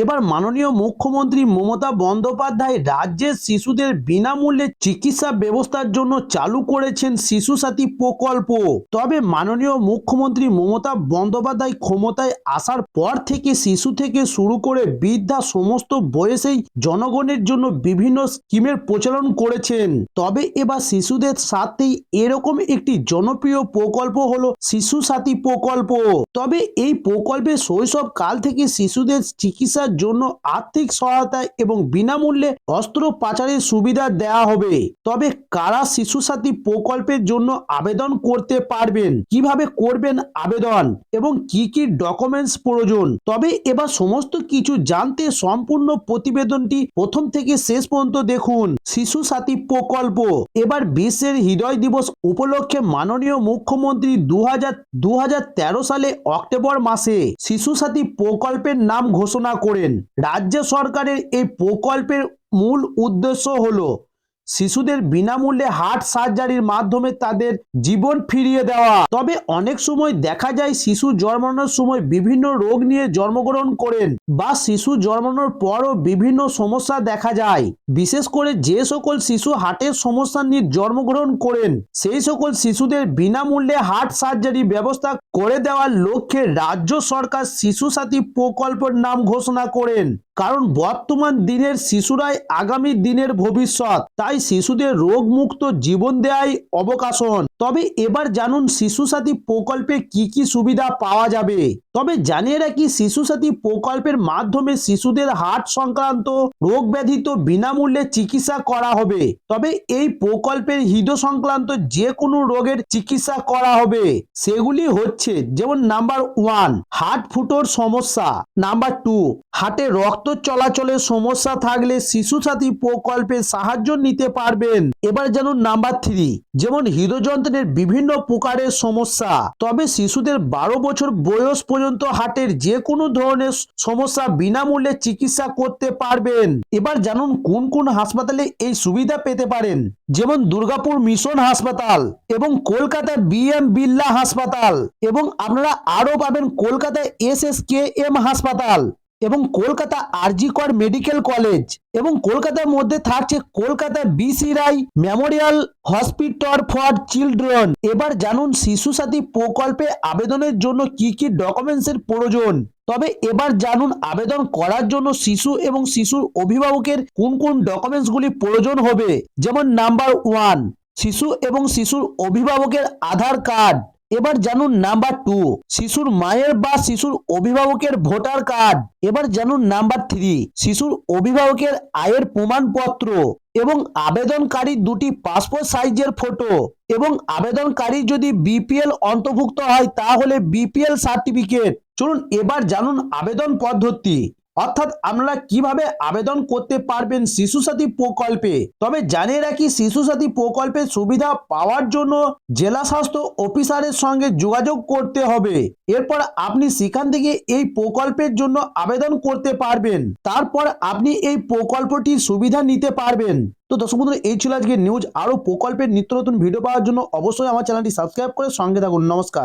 এবার মাননীয় মুখ্যমন্ত্রী মমতা বন্দ্যোপাধ্যায় রাজ্যের শিশুদের বিনামূল্যে চিকিৎসা ব্যবস্থার জন্য চালু করেছেন শিশু সাথী প্রকল্প। তবে মাননীয় মুখ্যমন্ত্রী মমতা বন্দ্যোপাধ্যায় ক্ষমতায় আসার পর থেকে শিশু থেকে শুরু করে বৃদ্ধা সমস্ত বয়সেই জনগণের জন্য বিভিন্ন স্কিমের প্রচলন করেছেন। তবে এবার শিশুদের সাথেই এরকম একটি জনপ্রিয় প্রকল্প হলো শিশু সাথী প্রকল্প। তবে এই প্রকল্পে শৈশব কাল থেকে শিশুদের চিকিৎসার জন্য আর্থিক সহায়তা এবং বিনামূল্যে অস্ত্র পাচারের সুবিধা দেওয়া হবে। তবে কারা শিশু সাথী প্রকল্পের জন্য আবেদন করতে পারবেন? কীভাবে করবেন আবেদন? এবং কি কি ডকুমেন্টস প্রয়োজন? তবে এবার সমস্ত কিছু জানতে সম্পূর্ণ প্রতিবেদনটি প্রথম থেকে শেষ পর্যন্ত দেখুন। শিশু সাথী প্রকল্প। এবার বিশ্বের হৃদয় দিবস উপলক্ষে মাননীয় মুখ্যমন্ত্রী দু হাজার সালে অক্টোবর মাসে শিশু সাথী প্রকল্পের নাম ঘোষণা করেন। রাজ্য সরকারের এই প্রকল্পের মূল উদ্দেশ্য হলো শিশুদের বিনামূল্যে হার্ট সার্জারির মাধ্যমে তাদের জীবন ফিরিয়ে দেওয়া। তবে অনেক সময় দেখা যায় শিশু জন্মানোর সময় বিভিন্ন রোগ নিয়ে জন্মগ্রহণ করেন বা শিশু জন্মানোর পরও বিভিন্ন সমস্যা দেখা যায়। বিশেষ করে যে সকল শিশু হার্টের সমস্যা নিয়ে জন্মগ্রহণ করেন, সেই সকল শিশুদের বিনামূল্যে হার্ট সার্জারি ব্যবস্থা করে দেওয়ার লক্ষ্যে রাজ্য সরকার শিশু সাথী প্রকল্পের নাম ঘোষণা করেন। কারণ বর্তমান দিনের শিশুরাই আগামী দিনের ভবিষ্যৎ। তাই শিশুদের রোগমুক্ত জীবন দেয়াই অবকাশন। তবে এবার জানুন শিশু সাথী প্রকল্পে কি কি সুবিধা পাওয়া যাবে। তবে জানিয়ে রাখি শিশু সাথী প্রকল্পের মাধ্যমে শিশুদের হার্ট সংক্রান্ত রোগ ব্যাধিত বিনামূল্যে চিকিৎসা করা হবে। তবে এই প্রকল্পের হৃদ সংক্রান্ত যে কোনো রোগের চিকিৎসা করা হবে। সেগুলি হচ্ছে, যেমন নাম্বার ওয়ান, হার্ট ফুটোর সমস্যা। নাম্বার টু, হার্টে রক্ত চলাচলের সমস্যা থাকলে শিশু সাথী প্রকল্পে সাহায্য নিতে পারবেন। এবার যেন নাম্বার থ্রি, যেমন হৃদযন্ত্রের বিভিন্ন প্রকারের সমস্যা। তবে শিশুদের বারো বছর বয়স পর্যন্ত হার্টের যে কোনো ধরনের সমস্যা বিনামূল্যে চিকিৎসা করতে পারবেন। এবার জানুন কোন কোন হাসপাতালে এই সুবিধা পেতে পারেন। যেমন দুর্গাপুর মিশন হাসপাতাল এবং কলকাতা বি এম বিল্লা হাসপাতাল এবং আপনারা আরও পাবেন Kolkata S S K M হাসপাতাল। এবং কলকাতা আরজিকর মেডিকেল কলেজ এবং কলকাতার মধ্যে থাকছে Kolkata BC Roy memorial hospital for children. এবার জানুন শিশু সাথী প্রকল্পে আবেদনের জন্য কি কি ডকুমেন্টসের প্রয়োজন? তবে এবার জানুন আবেদন করার জন্য শিশু এবং শিশুর অভিভাবকের কোন কোন ডকুমেন্টসগুলি প্রয়োজন হবে? যেমন নাম্বার ওয়ান, শিশু এবং শিশুর অভিভাবকের আধার কার্ড এবার জানুন নাম্বার টু শিশুর মায়ের বা শিশুর অভিভাবকের ভোটার কার্ড। এবার জানুন নাম্বার থ্রি শিশুর অভিভাবকের আয়ের প্রমাণপত্র এবং আবেদনকারী দুটি পাসপোর্ট সাইজের ফটো এবং আবেদনকারী যদি বিপিএল অন্তর্ভুক্ত হয়, তাহলে বিপিএল সার্টিফিকেট চলুন এবার জানুন আবেদন পদ্ধতি। অর্থাৎ আপনারা কীভাবে আবেদন করতে পারবেন শিশু সাথী প্রকল্পে? তবে জানিয়ে রাখি, শিশু সাথী প্রকল্পের সুবিধা পাওয়ার জন্য জেলা স্বাস্থ্য অফিসারের সঙ্গে যোগাযোগ করতে হবে। এরপর আপনি সেখান থেকে এই প্রকল্পের জন্য আবেদন করতে পারবেন। তারপর আপনি এই প্রকল্পটির সুবিধা নিতে পারবেন। তো দর্শক বন্ধুরা, এই ছিল আজকে নিউজ আরও প্রকল্পের নিত্য নতুন ভিডিও পাওয়ার জন্য অবশ্যই আমার চ্যানেলটি সাবস্ক্রাইব করে সঙ্গে থাকুন। নমস্কার।